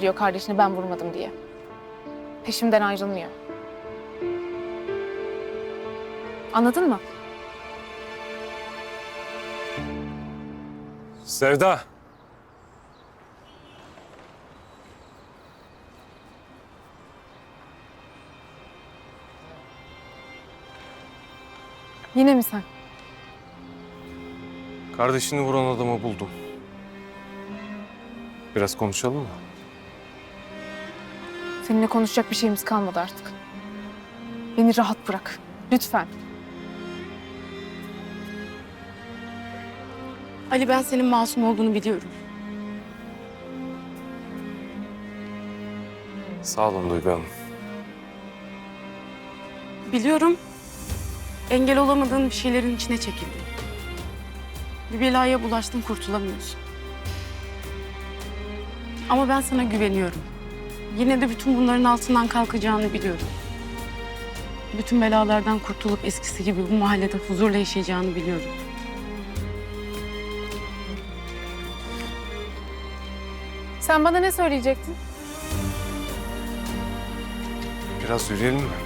diyor kardeşini ben vurmadım diye. Peşimden ayrılmıyor. Anladın mı? Sevda. Yine mi sen? Kardeşini vuran adamı buldum. Biraz konuşalım mı? Seninle konuşacak bir şeyimiz kalmadı artık. Beni rahat bırak. Lütfen. Ali ben senin masum olduğunu biliyorum. Sağ olun Duygu Hanım. Biliyorum. Engel olamadığın bir şeylerin içine çekildin. Bir belaya bulaştın kurtulamıyorsun. Ama ben sana güveniyorum. Yine de bütün bunların altından kalkacağını biliyorum. Bütün belalardan kurtulup eskisi gibi bu mahallede huzurla yaşayacağını biliyorum. Sen bana ne söyleyecektin? Biraz yürüyelim mi?